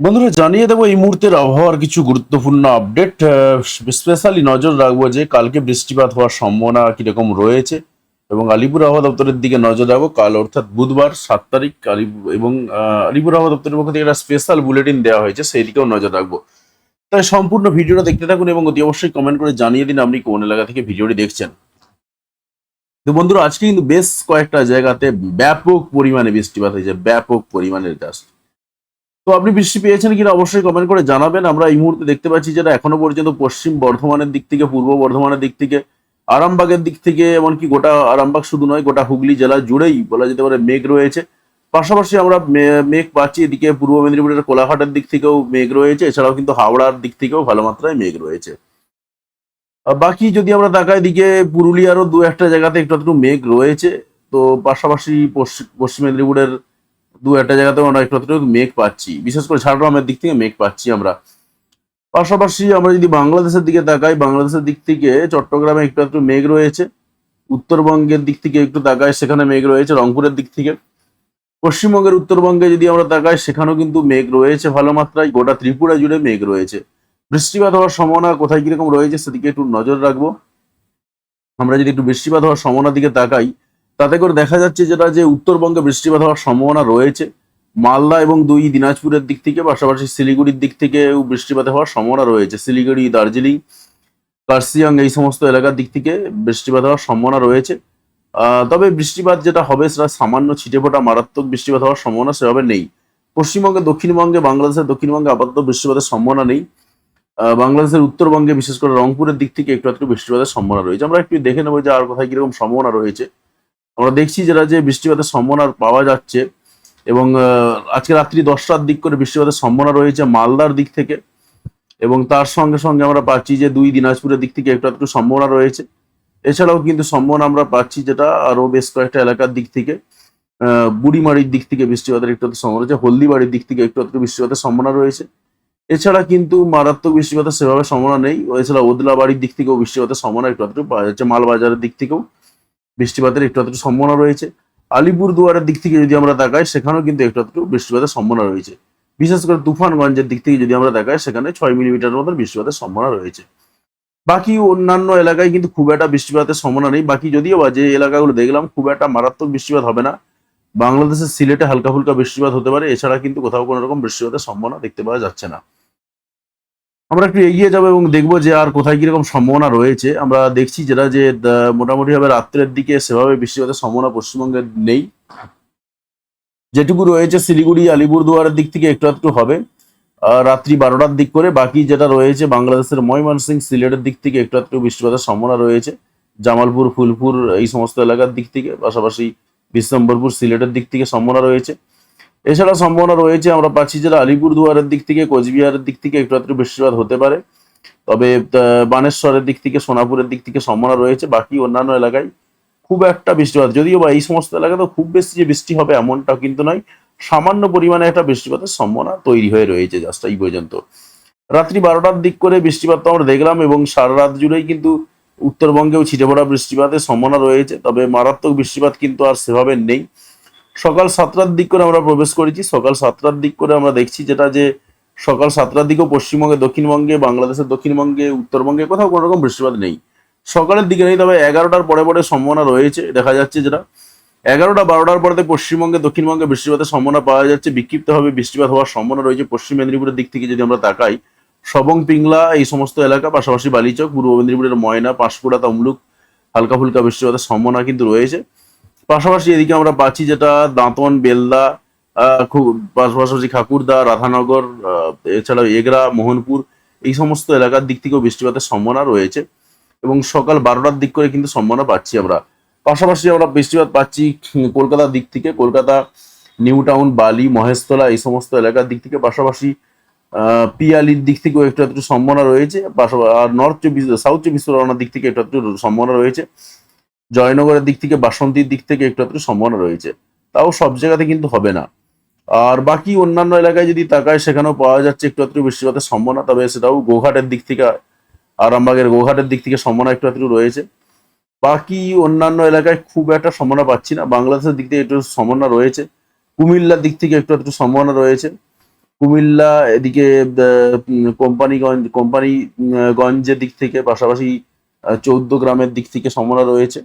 বন্ধুরা, জানিয়ে দেবো এই মুহূর্তের আবহাওয়ার কিছু গুরুত্বপূর্ণ আপডেট। স্পেশালি নজর রাখব যে কালকে বৃষ্টিপাত হওয়ার সম্ভাবনা কীরকম রয়েছে এবং আলিপুর আবহাওয়া দপ্তরের দিকে নজর রাখব। কাল অর্থাৎ বুধবার সাত তারিখ এবং আলিপুর আবহাওয়া দপ্তরের পক্ষ থেকে একটা স্পেশাল বুলেটিন দেওয়া হয়েছে সেই দিকেও নজর রাখব। তাই সম্পূর্ণ ভিডিওটা দেখতে থাকুন এবং অতি অবশ্যই কমেন্ট করে জানিয়ে দিন আপনি কোন এলাকা থেকে ভিডিওটি দেখছেন। তো বন্ধুরা, আজকে কিন্তু বেশ কয়েকটা জায়গাতে ব্যাপক পরিমাণে বৃষ্টিপাত হয়েছে, ব্যাপক পরিমাণের জাস্ট তো আপনি বৃষ্টি পেয়েছেন কিনা অবশ্যই কমেন্ট করে জানাবেন। আমরা এই মুহূর্তে দেখতে পাচ্ছি যেটা এখনও পর্যন্ত পশ্চিম বর্ধমানের দিক থেকে, পূর্ব বর্ধমানের দিক থেকে, আরামবাগের দিক থেকে, এমনকি গোটা আরামবাগ শুধু নয়, গোটা হুগলি জেলা জুড়েই বলা যেতে পারে মেঘ রয়েছে। পাশাপাশি আমরা মেঘ পাচ্ছি এদিকে পূর্ব মেদিনীপুরের কোলাঘাটের দিক থেকেও মেঘ রয়েছে, এছাড়াও কিন্তু হাওড়ার দিক থেকেও ভালো মাত্রায় মেঘ রয়েছে। বাকি যদি আমরা তাকাই দিকে পুরুলিয়ারও দু একটা জায়গাতে একটু একটু মেঘ রয়েছে, তো পাশাপাশি পশ্চিম মেদিনীপুরের দু একটা জায়গাতেও আমরা একটু মেঘ পাচ্ছি। বিশেষ করে ঝাড়গ্রামের দিক থেকে মেঘ পাচ্ছি আমরা। পাশাপাশি আমরা যদি বাংলাদেশের দিকে তাকাই, বাংলাদেশের দিক থেকে চট্টগ্রামে একটু একটু মেঘ রয়েছে। উত্তরবঙ্গের দিক থেকে একটু তাকাই, সেখানে মেঘ রয়েছে। রংপুরের দিক থেকে। পশ্চিমবঙ্গের উত্তরবঙ্গে যদি আমরা তাকাই, সেখানেও কিন্তু মেঘ রয়েছে ভালো মাত্রায়। গোটা ত্রিপুরা জুড়ে মেঘ রয়েছে। বৃষ্টিপাত হওয়ার সম্ভাবনা কোথায় কীরকম রয়েছে, সেদিকে একটু নজর রাখব। আমরা যদি একটু বৃষ্টিপাত হওয়ার সম্ভাবনার দিকে তাকাই তাতে করে দেখা যাচ্ছে যেটা যে উত্তরবঙ্গে বৃষ্টিপাত হওয়ার সম্ভাবনা রয়েছে, মালদা এবং দুই দিনাজপুরের দিক থেকে, পাশাপাশি শিলিগুড়ির দিক থেকেও বৃষ্টিপাত হওয়ার সম্ভাবনা রয়েছে। শিলিগুড়ি, দার্জিলিং কার্সিয়াং এই সমস্ত এলাকার দিক থেকে বৃষ্টিপাত হওয়ার সম্ভাবনা রয়েছে। তবে বৃষ্টিপাত যেটা হবে সেটা সামান্য ছিটেফোঁটা মারাত্মক বৃষ্টিপাত হওয়ার সম্ভাবনা সেভাবে নেই। পশ্চিমবঙ্গে, দক্ষিণবঙ্গে, বাংলাদেশের দক্ষিণবঙ্গে আপাতত বৃষ্টিপাতের সম্ভাবনা নেই। বাংলাদেশের উত্তরবঙ্গে, বিশেষ করে রংপুরের দিক থেকে একটু একটু বৃষ্টিপাতের সম্ভাবনা রয়েছে। আমরা একটু দেখে নেব যে আর কোথায় কীরকম সম্ভাবনা রয়েছে। আমরা দেখছি যেটা যে বৃষ্টিপাতের সম্ভাবনা পাওয়া যাচ্ছে এবং আজকে রাত্রি দশটার দিক করে বৃষ্টিপাতের সম্ভাবনা রয়েছে মালদার দিক থেকে এবং তার সঙ্গে সঙ্গে আমরা পাচ্ছি যে দুই দিনাজপুরের দিক থেকে একটু একটু সম্ভাবনা রয়েছে। এছাড়াও কিন্তু সম্ভাবনা আমরা পাচ্ছি যেটা আরও বেশ কয়েকটা এলাকার দিক থেকে আহ, বুড়িমারির দিক থেকে বৃষ্টিপাতের একটু সম্ভাবনা রয়েছে হলদিবাড়ির দিক থেকে একটু একটু বৃষ্টিপাতের সম্ভাবনা রয়েছে। এছাড়া কিন্তু মারাত্মক বৃষ্টিপাতের সেভাবে সম্ভাবনা নেই এছাড়া ওদলাবাড়ির দিক থেকেও বৃষ্টিপাতের সম্ভাবনা একটু একটু পাওয়া যাচ্ছে মালবাজারের দিক থেকেও। বৃষ্টিপাতের একটু একটু সম্ভাবনা রয়েছে। আলিপুর দুয়ারের দিক থেকে যদি আমরা তাকাই, সেখানেও কিন্তু একটু একটু বৃষ্টিপাতের সম্ভাবনা রয়েছে। বিশেষ করে তুফানগঞ্জের দিক থেকে যদি আমরা তাকাই, সেখানে ছয় মিলিমিটার মতন বৃষ্টিপাতের সম্ভাবনা রয়েছে। বাকি অন্যান্য এলাকায় কিন্তু খুব একটা বৃষ্টিপাতের সম্ভাবনা নেই। বাকি যদিও বা যে এলাকাগুলো দেখলাম, খুব একটা মারাত্মক বৃষ্টিপাত হবে না। বাংলাদেশের সিলেটে হালকা ফুলকা বৃষ্টিপাত হতে পারে। এছাড়া কিন্তু কোথাও কোনো রকম বৃষ্টিপাতের সম্ভাবনা দেখতে পাওয়া যাচ্ছে না। আমরা একটু এগিয়ে যাব এবং দেখব যে আর কোথায় কীরকম সম্ভাবনা রয়েছে। আমরা দেখছি যেটা যে মোটামুটি ভাবে রাত্রের দিকে সেভাবে বৃষ্টিপাতের সম্ভাবনা পশ্চিমবঙ্গে নেই। যেটুকু রয়েছে শিলিগুড়ি, আলিপুরদুয়ারের দিক থেকে একটু একটু হবে। রাত্রি বারোটার দিক করে বাকি যেটা রয়েছে, বাংলাদেশের ময়মনসিং সিলেটের দিক থেকে একটু একটু বৃষ্টিপাতের সম্ভাবনা রয়েছে। জামালপুর, ফুলপুর, এই সমস্ত এলাকার দিক থেকে, পাশাপাশি বিশ্বম্বরপুর, সিলেটের দিক থেকে সম্ভাবনা রয়েছে। এছাড়া সম্ভাবনা রয়েছে, আমরা পাচ্ছি যেটা আলিপুরদুয়ারের দিক থেকে, কোচবিহারের দিক থেকে একটু একটু বৃষ্টিপাত হতে পারে। তবে বানেশ্বরের দিক থেকে, সোনাপুরের দিক থেকে সম্ভাবনা রয়েছে। বাকি অন্যান্য এলাকায় খুব একটা বৃষ্টিপাত, যদিও বা এই সমস্ত এলাকাতে খুব বেশি যে বৃষ্টি হবে এমনটা কিন্তু নয়। সামান্য পরিমাণে একটা বৃষ্টিপাতের সম্ভাবনা তৈরি হয়ে রয়েছে জাস্ট এই পর্যন্ত। রাত্রি বারোটার দিক করে বৃষ্টিপাত তো আমরা দেখলাম এবং সারা রাত জুড়েই কিন্তু উত্তরবঙ্গেও ছিটে পড়া বৃষ্টিপাতের সম্ভাবনা রয়েছে। তবে মারাত্মক বৃষ্টিপাত কিন্তু আর সেভাবে নেই। সকাল সাতটার দিক করে আমরা প্রবেশ করেছি। সকাল সাতটার দিক করে আমরা দেখছি যেটা যে সকাল সাতটার দিকেও পশ্চিমবঙ্গে, দক্ষিণবঙ্গে, বাংলাদেশের দক্ষিণবঙ্গে, উত্তরবঙ্গে কোথাও কোনো রকম বৃষ্টিপাত নেই। সকালের দিকে নেই, তবে এগারোটার পরে পরে সম্ভাবনা রয়েছে, দেখা যাচ্ছে যেটা। এগারোটা বারোটার পরে পশ্চিমবঙ্গে, দক্ষিণবঙ্গে বৃষ্টিপাতের সম্ভাবনা পাওয়া যাচ্ছে। বিক্ষিপ্তভাবে বৃষ্টিপাত হওয়ার সম্ভাবনা রয়েছে। পশ্চিম মেদিনীপুরের দিক থেকে যদি আমরা তাকাই, সবং, পিংলা এই সমস্ত এলাকা, পাশাপাশি বালিচক, পূর্ব মেদিনীপুরের ময়না, পাঁশকুড়া, তমলুক হালকা ফুলকা বৃষ্টিপাতের সম্ভাবনা কিন্তু রয়েছে। পাশাপাশি এদিকে আমরা পাচ্ছি যেটা দাঁতন বেলদা খুব পাশাপাশি খাকুরদা রাধানগর আহ, এছাড়াও এগরা মোহনপুর এই সমস্ত এলাকার দিক থেকেও বৃষ্টিপাতের সম্ভাবনা রয়েছে এবং সকাল বারোটার দিক করে কিন্তু সম্ভাবনা পাচ্ছি আমরা। পাশাপাশি আমরা বৃষ্টিপাত পাচ্ছি কলকাতার দিক থেকে কলকাতা নিউ টাউন বালি মহেশতলা এই সমস্ত এলাকার দিক থেকে। পাশাপাশি পিয়ালির দিক থেকেও একটু একটু সম্ভাবনা রয়েছে। পাশাপাশি আর নর্থ চব্বিশ সাউথ চব্বিশ পরগনার দিক থেকে একটু একটু সম্ভাবনা রয়েছে। জয়নগরের দিক থেকে, বাসন্তীর দিক থেকে একটু একটু সম্ভাবনা রয়েছে। তাও সব জায়গাতে কিন্তু হবে না। আর বাকি অন্যান্য এলাকায় যদি তাকায়, সেখানেও পাওয়া যাচ্ছে একটু একটু বৃষ্টিপাতের সম্ভাবনা, তবে সেটাও গোঘাটের দিক থেকে, আরামবাগের গোঘাটের দিক থেকে সম্ভাবনা একটু একটু রয়েছে। বাকি অন্যান্য এলাকায় খুব একটা সম্ভাবনা পাচ্ছি না। বাংলাদেশের দিক থেকে একটু সম্ভাবনা রয়েছে। কুমিল্লার দিক থেকে একটু একটু সম্ভাবনা রয়েছে। কুমিল্লা এদিকে কোম্পানিগঞ্জ, কোম্পানিগঞ্জের দিক থেকে পাশাপাশি চৌদ্দ গ্রামের দিক থেকে সম্ভাবনা রয়েছে।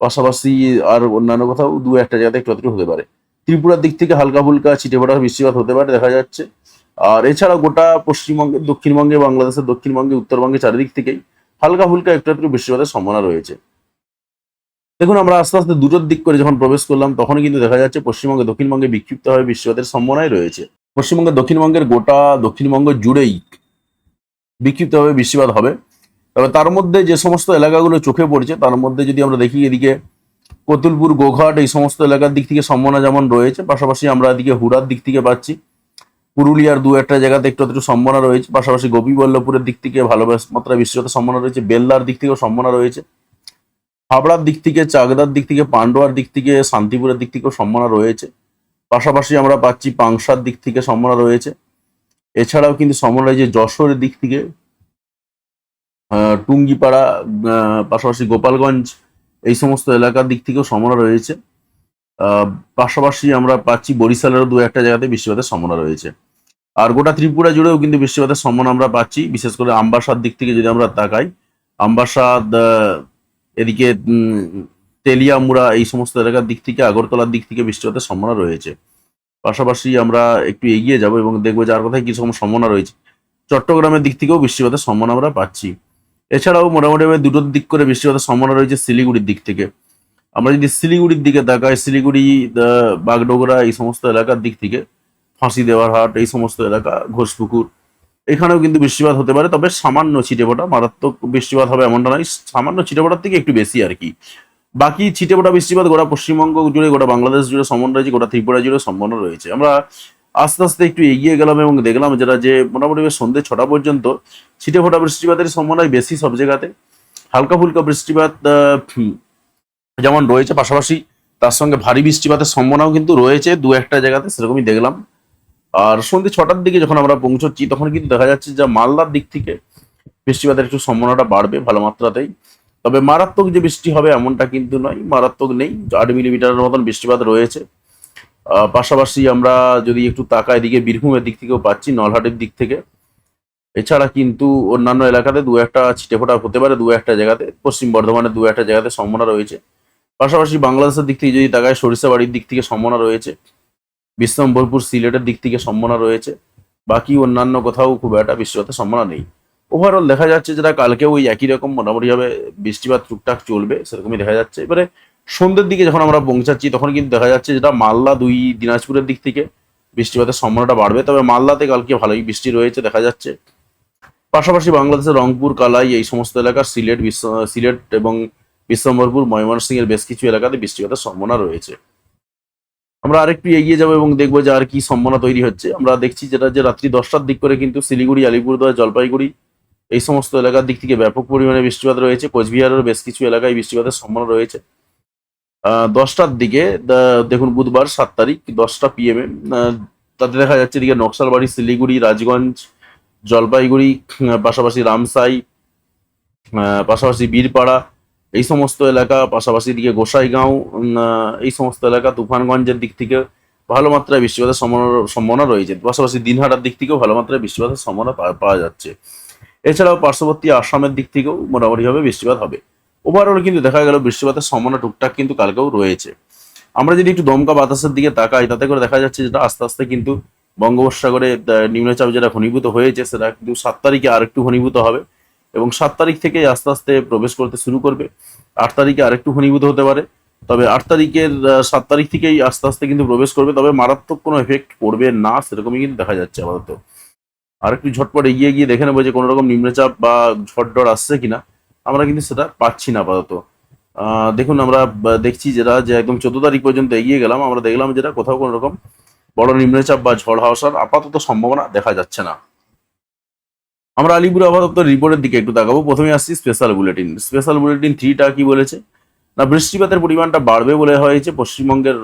পাশাপাশি আর অন্যান্য কোথাও দু একটা জায়গাতে একটু হতে পারে। ত্রিপুরার দিক থেকে হালকা ফুলকা ছিটেফোঁটা বৃষ্টিপাত হতে পারে, দেখা যাচ্ছে। আর এছাড়া গোটা পশ্চিমবঙ্গে, দক্ষিণবঙ্গে, বাংলাদেশের দক্ষিণবঙ্গে, উত্তরবঙ্গে চারিদিক থেকেই হালকা ফুলকা একটু একটু বৃষ্টিপাতের সম্ভাবনা রয়েছে। দেখুন, আমরা আস্তে আস্তে দুটোর দিক করে যখন প্রবেশ করলাম তখন কিন্তু দেখা যাচ্ছে পশ্চিমবঙ্গে, দক্ষিণবঙ্গে বিক্ষিপ্তভাবে বৃষ্টিপাতের সম্ভাবনাই রয়েছে। পশ্চিমবঙ্গে দক্ষিণবঙ্গের গোটা দক্ষিণবঙ্গ জুড়েই বিক্ষিপ্তভাবে বৃষ্টিপাত হবে। তবে তার মধ্যে যে সমস্ত এলাকাগুলো চোখে পড়ছে, তার মধ্যে যদি আমরা দেখি এদিকে কতুলপুর, গোঘাট, এই সমস্ত এলাকার দিক থেকে সম্ভাবনা যেমন রয়েছে, পাশাপাশি আমরা এদিকে হুড়ার দিক থেকে পাচ্ছি। পুরুলিয়ার দু একটা জায়গাতে একটু একটু সম্ভাবনা রয়েছে, পাশাপাশি গোপীবল্লভপুরের দিক থেকে ভালো মাত্রায় বৃষ্টিপাতের সম্ভাবনা রয়েছে, বেল্লার দিক থেকেও সম্ভাবনা রয়েছে। হাবড়ার দিক থেকে, চাকদার দিক থেকে, পান্ডুয়ার দিক থেকে, শান্তিপুরের দিক থেকেও সম্ভাবনা রয়েছে। পাশাপাশি আমরা পাচ্ছি পাংশার দিক থেকে সম্ভাবনা রয়েছে। এছাড়াও কিন্তু সম্ভাবনা রয়েছে যশোরের দিক থেকে টুঙ্গিপাড়া পাশাপাশি গোপালগঞ্জ, এই সমস্ত এলাকার দিক থেকেও সম্ভাবনা রয়েছে। পাশাপাশি আমরা পাচ্ছি বরিশালেরও দু একটা জায়গাতে বৃষ্টিপাতের সম্ভাবনা রয়েছে। আর গোটা ত্রিপুরা জুড়েও কিন্তু বৃষ্টিপাতের সম্ভাবনা আমরা পাচ্ছি, বিশেষ করে আমবাসার দিক থেকে যদি আমরা তাকাই। আমবাসাদ এদিকে তেলিয়ামুড়া, এই সমস্ত এলাকার দিক থেকে, আগরতলার দিক থেকে বৃষ্টিপাতের সম্ভাবনা রয়েছে। পাশাপাশি আমরা একটু এগিয়ে যাব এবং দেখব যার কথায় কি রকম সম্ভাবনা রয়েছে। চট্টগ্রামের দিক থেকেও বৃষ্টিপাতের সম্ভাবনা আমরা পাচ্ছি। এছাড়াও মোটামুটি ভাবে দুটোর দিক করে বৃষ্টিপাতের সম্ভাবনা রয়েছে শিলিগুড়ির দিক থেকে। আমরা যদি শিলিগুড়ির দিকে তাকাই, শিলিগুড়ি বাগডোগরা এই সমস্ত এলাকার দিক থেকে, ফাঁসি দেওয়ার হাট, এই সমস্ত এলাকা, ঘোষপুকুর, এখানেও কিন্তু বৃষ্টিপাত হতে পারে, তবে সামান্য ছিটেফোঁটা, মারাত্মক বৃষ্টিপাত হবে এমনটা নয়, সামান্য ছিটেফোঁটার থেকে একটু বেশি আর কি। বাকি ছিটেফোঁটা বৃষ্টিপাত গোটা পশ্চিমবঙ্গ জুড়ে, গোটা বাংলাদেশ জুড়ে সম্ভাবনা রয়েছে, গোটা ত্রিপুরা জুড়ে সম্ভাবনা রয়েছে। আমরা আস্তে আস্তে একটু এগিয়ে গেলাম এবং দেখলাম যেটা যে মোটামুটি সন্ধ্যে ছটা পর্যন্ত ছিটেফোঁটা বৃষ্টিপাতের সম্ভাবনাই বেশি সব জায়গাতে। হালকা ফুলকা বৃষ্টিপাত যেমন রয়েছে পাশাপাশি তার সঙ্গে ভারী বৃষ্টিপাতের সম্ভাবনাও কিন্তু রয়েছে, দু একটা জায়গাতে সেরকমই দেখলাম। আর সন্ধ্যে ছটার দিকে যখন আমরা পৌঁছচ্ছি, তখন কিন্তু দেখা যাচ্ছে যে মালদার দিক থেকে বৃষ্টিপাতের একটু সম্ভাবনাটা বাড়বে ভালো মাত্রাতেই। তবে মারাত্মক যে বৃষ্টি হবে এমনটা কিন্তু নয়, মারাত্মক নেই, আট মিলিমিটারের মতন বৃষ্টিপাত রয়েছে। পাশাপাশি আমরা যদি একটু তাকাই এদিকে বীরভূমের দিক থেকেও পাচ্ছি, নলহাটের দিক থেকে। এছাড়া কিন্তু অন্যান্য এলাকাতে দু একটা ছিটেফোঁটা হতে পারে দু একটা জায়গাতে, পশ্চিম বর্ধমানের দু একটা জায়গাতে সম্ভাবনা রয়েছে। পাশাপাশি বাংলাদেশের দিক থেকে যদি তাকায়, সরিষাবাড়ির দিক থেকে সম্ভাবনা রয়েছে। বিশ্বম্বরপুর সিলেটের দিক থেকে সম্ভাবনা রয়েছে। বাকি অন্যান্য কোথাও খুব একটা বৃষ্টিপাতের সম্ভাবনা নেই। ওভারঅল দেখা যাচ্ছে যেটা কালকেও ওই একই রকম মোটামুটিভাবে বৃষ্টিপাত টুকটাক চলবে, সেরকমই দেখা যাচ্ছে। এবারে সন্ধ্যের দিকে যখন আমরা পৌঁছাচ্ছি, তখন কিন্তু দেখা যাচ্ছে যেটা মালদা দুই দিনাজপুরের দিক থেকে বৃষ্টিপাতের সম্ভাবনাটা বাড়বে। তবে মালদাতে কালকে ভালোই বৃষ্টি রয়েছে, দেখা যাচ্ছে। পাশাপাশি বাংলাদেশের রংপুর, কালাই এই সমস্ত এলাকার সিলেট সিলেট এবং বিশ্বম্বরপুর ময়মনসিংহ এর বেশ কিছু এলাকাতে বৃষ্টিপাতের সম্ভাবনা রয়েছে। আমরা আরেকটু এগিয়ে যাব এবং দেখব যে আর কি সম্ভাবনা তৈরি হচ্ছে। আমরা দেখছি যেটা যে রাত্রি দশটার দিক করে কিন্তু শিলিগুড়ি, আলিপুরদুয়ার, জলপাইগুড়ি এই সমস্ত এলাকার দিক থেকে ব্যাপক পরিমাণে বৃষ্টিপাত রয়েছে। কোচবিহারের বেশ কিছু এলাকায় বৃষ্টিপাতের সম্ভাবনা রয়েছে। দশটার দিকে দেখুন বুধবার সাত তারিখ, দশটা পিএম এ তাতে দেখা যাচ্ছে এদিকে নকশালবাড়ি, শিলিগুড়ি, রাজগঞ্জ, জলপাইগুড়ি পাশাপাশি রামসাই পাশাপাশি বীরপাড়া, এই সমস্ত এলাকা, পাশাপাশি এদিকে গোসাইগাঁও এই সমস্ত এলাকা, তুফানগঞ্জের দিক থেকে ভালো মাত্রায় বৃষ্টিপাতের সম্ভাবনা রয়েছে। পাশাপাশি দিনহাটার দিক থেকেও ভালো মাত্রায় বৃষ্টিপাতের সম্ভাবনা পাওয়া যাচ্ছে। এছাড়াও পার্শ্ববর্তী আসামের দিক থেকেও মোটামুটিভাবে বৃষ্টিপাত হবে। ওভারঅল কিন্তু দেখা গেল বৃষ্টিপাতের সম্ভাবনা টুকটাক কিন্তু কালকেও রয়েছে। আমরা যদি একটু দমকা বাতাসের দিকে তাকাই, তাতে করে দেখা যাচ্ছে যেটা আস্তে আস্তে কিন্তু বঙ্গোপসাগরে নিম্নচাপ যেটা ঘনীভূত হয়েছে, সেটা কিন্তু সাত তারিখে আরেকটু ঘনীভূত হবে এবং সাত তারিখ থেকে আস্তে আস্তে প্রবেশ করতে শুরু করবে। আট তারিখে আরেকটু ঘনীভূত হতে পারে, তবে আট তারিখের সাত তারিখ থেকেই আস্তে আস্তে কিন্তু প্রবেশ করবে, তবে মারাত্মক কোনো এফেক্ট পড়বে না, সেরকমই কিন্তু দেখা যাচ্ছে আপাতত। আর একটু ঝটপট এগিয়ে গিয়ে দেখে নেব যে কোনো রকম নিম্নচাপ বা ঝড় ডর আসছে কিনা। আমরা কিন্তু সেটা পাচ্ছি না আপাতত। দেখুন, আমরা দেখছি যেটা, যে একদম চোদ্দ তারিখ পর্যন্ত এগিয়ে গেলাম। আমরা দেখলাম যেটা কোথাও কোনো রকম বড় নিম্নচাপ বা ঝড় হাওয়ার আপাতত সম্ভাবনা দেখা যাচ্ছে না। আমরা আলিপুর দপ্তর রিপোর্টের দিকে একটু তাকাবো। প্রথমে আসছি স্পেশাল বুলেটিন। স্পেশাল বুলেটিন থ্রিটা কি বলেছে? না, বৃষ্টিপাতের পরিমাণটা বাড়বে বলে হয়েছে পশ্চিমবঙ্গের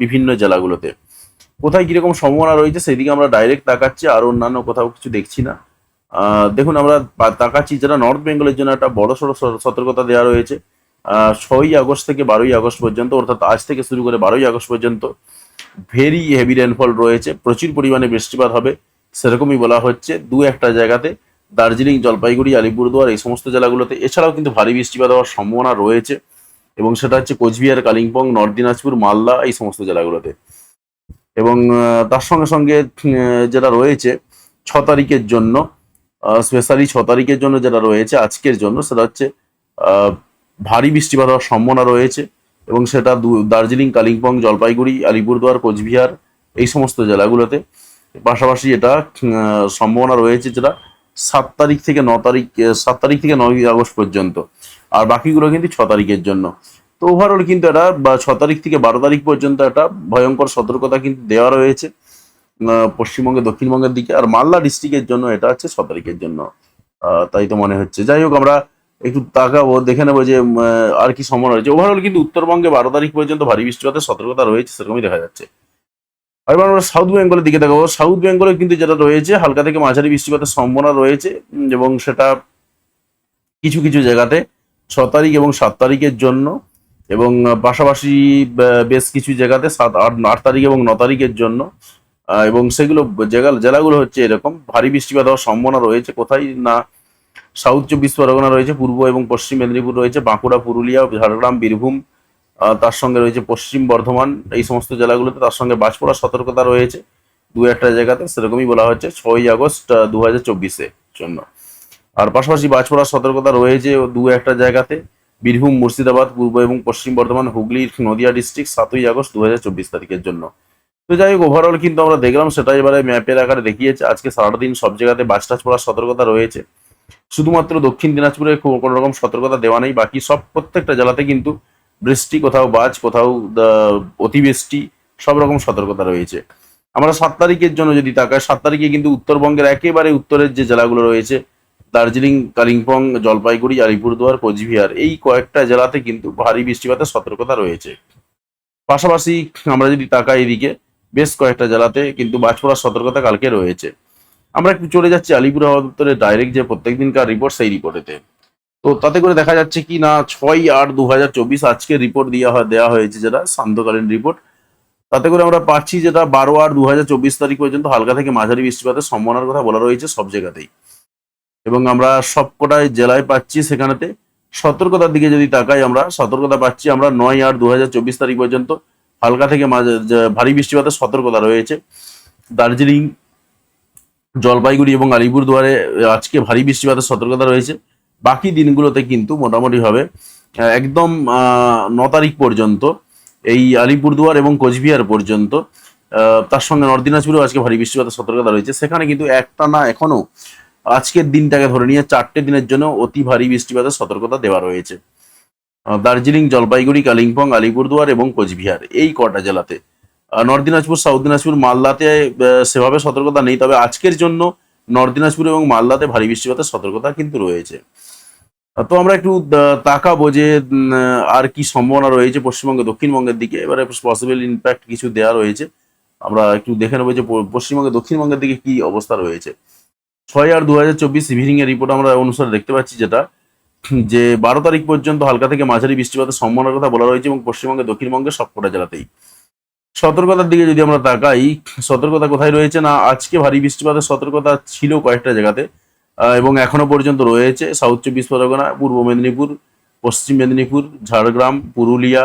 বিভিন্ন জেলাগুলোতে। কোথায় কীরকম সম্ভাবনা রয়েছে সেদিকে আমরা ডাইরেক্ট তাকাচ্ছি, আর অন্যান্য কোথাও কিছু দেখছি না। দেখুন, আমরা তাকাচ্ছি যেটা নর্থ বেঙ্গলের জন্য একটা বড় সড়ো সতর্কতা দেওয়া রয়েছে। ছয়ই আগস্ট থেকে বারোই আগস্ট পর্যন্ত, অর্থাৎ আজ থেকে শুরু করে বারোই আগস্ট পর্যন্ত ভেরি হেভি রেনফল রয়েছে। প্রচুর পরিমাণে বৃষ্টিপাত হবে, সেরকমই বলা হচ্ছে। দু একটা জায়গাতে দার্জিলিং, জলপাইগুড়ি, আলিপুরদুয়ার এই সমস্ত জেলাগুলোতে, এছাড়াও কিন্তু ভারী বৃষ্টিপাত হওয়ার সম্ভাবনা রয়েছে। এবং সেটা হচ্ছে কোচবিহার, কালিম্পং, নর্থ দিনাজপুর, মালদা এই সমস্ত জেলাগুলোতে। এবং তার সঙ্গে সঙ্গে যেটা রয়েছে, ছ তারিখের জন্য স্পেশালি ছ তারিখের জন্য যেটা রয়েছে, আজকের জন্য, সেটা হচ্ছে ভারী বৃষ্টিপাত হওয়ার সম্ভাবনা রয়েছে এবং সেটা দার্জিলিং, কালিম্পং, জলপাইগুড়ি, আলিপুরদুয়ার, কোচবিহার, এই সমস্ত জেলাগুলোতে। পাশাপাশি এটা সম্ভাবনা রয়েছে যেটা সাত তারিখ থেকে ন তারিখ সাত তারিখ থেকে নয় আগস্ট পর্যন্ত, আর বাকিগুলো কিন্তু ছ তারিখের জন্য। তো ওভারঅল কিন্তু এটা ছ তারিখ থেকে বারো তারিখ পর্যন্ত একটা ভয়ঙ্কর সতর্কতা কিন্তু দেওয়া রয়েছে। পশ্চিমবঙ্গে দক্ষিণবঙ্গের দিকে আর মালদা ডিস্ট্রিক্টের জন্য এটা হচ্ছে ছ তারিখের জন্য। তাই তো মনে হচ্ছে। যাই হোক, আমরা একটু তাকাবো, দেখে নেব যে আর কি সম্ভাবনা রয়েছে। ওভারঅল কিন্তু উত্তরবঙ্গে বারো তারিখ পর্যন্ত ভারী বৃষ্টিপাতের সতর্কতা রয়েছে, সেরকমই দেখা যাচ্ছে। এবার আমরা সাউথ বেঙ্গলের দিকে দেখাবো। সাউথ বেঙ্গলে কিন্তু যেটা রয়েছে, হালকা থেকে মাঝারি বৃষ্টিপাতের সম্ভাবনা রয়েছে এবং সেটা কিছু কিছু জায়গাতে ছ তারিখ এবং সাত তারিখের জন্য, এবং পাশাপাশি বেশ কিছু জায়গাতে সাত, আট আট তারিখ এবং ন তারিখের জন্য এবং সেগুলো জেলাগুলো হচ্ছে এরকম। ভারী বৃষ্টিপাত হওয়ার সম্ভাবনা রয়েছে। কোথায় না সাউথ চব্বিশ পরগনা রয়েছে, পূর্ব এবং পশ্চিম মেদিনীপুর রয়েছে, বাঁকুড়া, পুরুলিয়া, ঝাড়গ্রাম, বীরভূম তার সঙ্গে রয়েছে পশ্চিম বর্ধমান। এই সমস্ত জেলাগুলোতে তার সঙ্গে বাজপড়ার সতর্কতা রয়েছে। দু একটা জায়গাতে সেরকমই বলা হচ্ছে, ছয়ই আগস্ট দু হাজার চব্বিশে জন্য। আর পাশাপাশি বাজপড়ার সতর্কতা রয়েছে দু একটা জায়গাতে। বীরভূম, মুর্শিদাবাদ, পূর্ব এবং পশ্চিম বর্ধমান, হুগলি, নদিয়া ডিস্ট্রিক্ট, সাতই আগস্ট দু চব্বিশ তারিখের জন্য। তো যাই হোক ওভারঅল কিন্তু আমরা দেখলাম সেটা এবারে ম্যাপের আকারে দেখিয়েছে। আজকে সারাদিন সব জায়গাতে বাজটাজ পড়ার সতর্কতা রয়েছে। শুধুমাত্র দক্ষিণ দিনাজপুরে কোনো রকম সতর্কতা দেওয়া নেই, বাকি সব প্রত্যেকটা জেলাতে কিন্তু বৃষ্টি কোথাও বাজ, কোথাও অতিবৃষ্টি, সব রকম সতর্কতা রয়েছে। আমরা সাত তারিখের জন্য যদি তাকাই, সাত তারিখে কিন্তু উত্তরবঙ্গের একেবারে উত্তরের যে জেলাগুলো রয়েছে, দার্জিলিং, কালিম্পং, জলপাইগুড়ি, আলিপুরদুয়ার, কোচবিহার, এই কয়েকটা জেলাতে কিন্তু ভারী বৃষ্টিপাতের সতর্কতা রয়েছে। পাশাপাশি আমরা যদি তাকাই এদিকে বেশ কয়েকটা জেলাতে কিন্তু বাজ পড়ার সতর্কতা কালকে রয়েছে। আমরা একটু চলে যাচ্ছি আলিপুর আবহাওয়া দপ্তরের ডাইরেক্ট যে প্রত্যেক দিনকার রিপোর্ট সেই রিপোর্টেতে তো তাতে করে দেখা যাচ্ছে কি না, ছয় আট দু চব্বিশ আজকে রিপোর্ট দেওয়া হয় দেওয়া হয়েছে যেটা, সান্ধ্যকালীন রিপোর্ট তাতে করে আমরা পাচ্ছি যেটা বারো আট দু চব্বিশ তারিখ পর্যন্ত হালকা থেকে মাঝারি বৃষ্টিপাতের সম্ভাবনার কথা বলা রয়েছে সব জায়গাতেই। এবং আমরা সব কটায় জেলায় পাচ্ছি সেখানেতে। সতর্কতার দিকে যদি তাকাই আমরা, সতর্কতা পাচ্ছি আমরা নয় আট দু চব্বিশ তারিখ পর্যন্ত। হালকা থেকে ভারী বৃষ্টিপাতের সতর্কতা রয়েছে। দার্জিলিং, জলপাইগুড়ি এবং আলিপুরদুয়ারে আজকে ভারী বৃষ্টিপাতের সতর্কতা রয়েছে। বাকি দিনগুলোতে কিন্তু মোটামুটিভাবে একদম ন তারিখ পর্যন্ত এই আলিপুরদুয়ার এবং কোচবিহার পর্যন্ত তার সঙ্গে নর্থ দিনাজপুরেও আজকে ভারী বৃষ্টিপাতের সতর্কতা রয়েছে। সেখানে কিন্তু একটা না এখনও আজকের দিনটাকে ধরে নিয়ে চারটে দিনের জন্য অতি ভারী বৃষ্টিপাতের সতর্কতা দেওয়া রয়েছে। দার্জিলিং, জলপাইগুড়ি, কালিম্পং, আলিপুরদুয়ার এবং কোচবিহার এই কটা জেলাতে। নর্থ দিনাজপুর, সাউথ দিনাজপুর, মালদাতে সেভাবে সতর্কতা নেই, তবে আজকের জন্য নর্থ দিনাজপুর এবং মালদাতে ভারী বৃষ্টিপাতের সতর্কতা কিন্তু রয়েছে। তো আমরা একটু তাকাবো যে আর কি সম্ভাবনা রয়েছে পশ্চিমবঙ্গে, দক্ষিণবঙ্গের দিকে। এবারে পসিবল ইম্প্যাক্ট কিছু দেওয়া রয়েছে। আমরা একটু দেখে নেব যে পশ্চিমবঙ্গে, দক্ষিণবঙ্গের দিকে কি অবস্থা রয়েছে। ছয় আর দু হাজার চব্বিশ ইভিনিং এর রিপোর্ট আমরা অনুসারে দেখতে পাচ্ছি যেটা। যে বারো তারিখ পর্যন্ত হালকা থেকে মাঝারি বৃষ্টিপাতের সম্ভাবনার কথা বলা রয়েছে এবং পশ্চিমবঙ্গে দক্ষিণবঙ্গে সবকটা জেলাতেই। সতর্কতার দিকে যদি আমরা তাকাই, সতর্কতা কোথায় রয়েছে না? আজকে ভারী বৃষ্টিপাতের সতর্কতা ছিল কয়েকটা জায়গাতে এবং এখনও পর্যন্ত রয়েছে। সাউথ চব্বিশ পরগনা, পূর্ব মেদিনীপুর, পশ্চিম মেদিনীপুর, ঝাড়গ্রাম, পুরুলিয়া,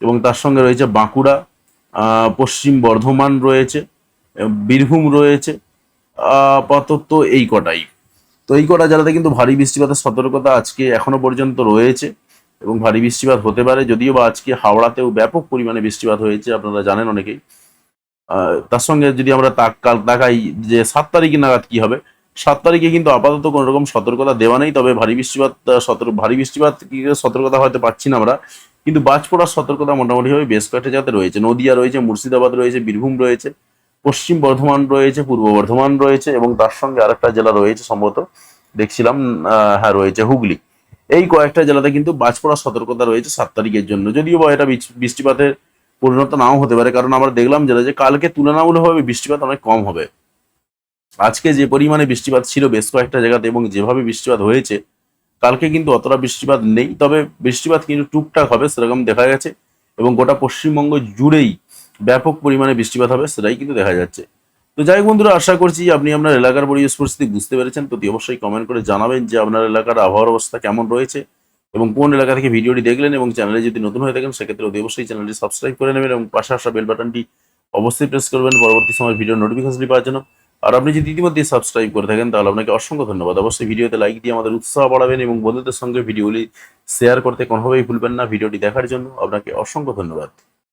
এবং তার সঙ্গে রয়েছে বাঁকুড়া পশ্চিম বর্ধমান রয়েছে, বীরভূম রয়েছে, আপাতত এই কটাই। তো এই কটা জেলাতে কিন্তু ভারী বৃষ্টিপাতের সতর্কতা আজকে এখনও পর্যন্ত রয়েছে এবং ভারী বৃষ্টিপাত হতে পারে, যদিও বা আজকে হাওড়াতেও ব্যাপক পরিমাণে বৃষ্টিপাত হয়েছে, আপনারা জানেন অনেকেই। তার সঙ্গে যদি আমরা তাক- কাল তাকাই যে সাত তারিখে নাগাদ কি হবে, সাত তারিখে কিন্তু আপাতত কোনো রকম সতর্কতা দেওয়া নেই, তবে ভারী বৃষ্টিপাত সতর্ক, ভারী বৃষ্টিপাত সতর্কতা হয়তো পাচ্ছি না আমরা, কিন্তু বাজ পড়ার সতর্কতা মোটামুটিভাবে বেশ কয়েকটা জায়গাতে রয়েছে। নদিয়া রয়েছে, মুর্শিদাবাদ রয়েছে, বীরভূম রয়েছে। পশ্চিম বর্ধমান রয়েছে, পূর্ব বর্ধমান রয়েছে এবং তার সঙ্গে আরেকটা জেলা রয়েছে সম্ভবত, দেখছিলাম হ্যাঁ রয়েছে হুগলি। এই কয়েকটা জেলাতে কিন্তু বাজ পড়ার সতর্কতা রয়েছে সাত তারিখের জন্য। যদিও বা এটা বৃষ্টিপাতের পরিণত নাও হতে পারে, কারণ আমরা দেখলাম যেটা যে কালকে তুলনামূলকভাবে বৃষ্টিপাত অনেক কম হবে। আজকে যে পরিমাণে বৃষ্টিপাত ছিল বেশ কয়েকটা জায়গাতে এবং যেভাবে বৃষ্টিপাত হয়েছে, কালকে কিন্তু অতটা বৃষ্টিপাত নেই। তবে বৃষ্টিপাত কিন্তু টুকটাক হবে, সেরকম দেখা গেছে এবং গোটা পশ্চিমবঙ্গ জুড়েই ব্যাপক পরিমাণে বৃষ্টিপাত হবে, সেটাই কিন্তু দেখা যাচ্ছে। তো যাই বন্ধুরা, আশা করছি আপনি আপনার এলাকার পরিবেশ পরিস্থিতি বুঝতে পেরেছেন। তো অবশ্যই কমেন্ট করে জানাবেন যে আপনার এলাকার আবহাওয়ার অবস্থা কেমন রয়েছে এবং কোন এলাকা থেকে ভিডিওটি দেখলেন এবং চ্যানেলে যদি নতুন হয়ে থাকেন, সেক্ষেত্রে অতি অবশ্যই চ্যানেলটি সাবস্ক্রাইব করে নেবেন এবং পাশে আসা বেল বাটনটি অবশ্যই প্রেস করবেন। পরবর্তী সময় ভিডিও নোটিফিকেশনটি পাওয়ার জন্য। আর আপনি যদি ইতিমধ্যে সাবস্ক্রাইব করে থাকেন, তাহলে আপনাকে অসংখ্য ধন্যবাদ। অবশ্যই ভিডিওতে লাইক দিয়ে আমাদের উৎসাহ বাড়াবেন এবং বন্ধুদের সঙ্গে ভিডিওগুলি শেয়ার করতে কোনোভাবেই ভুলবেন না। ভিডিওটি দেখার জন্য আপনাকে অসংখ্য ধন্যবাদ।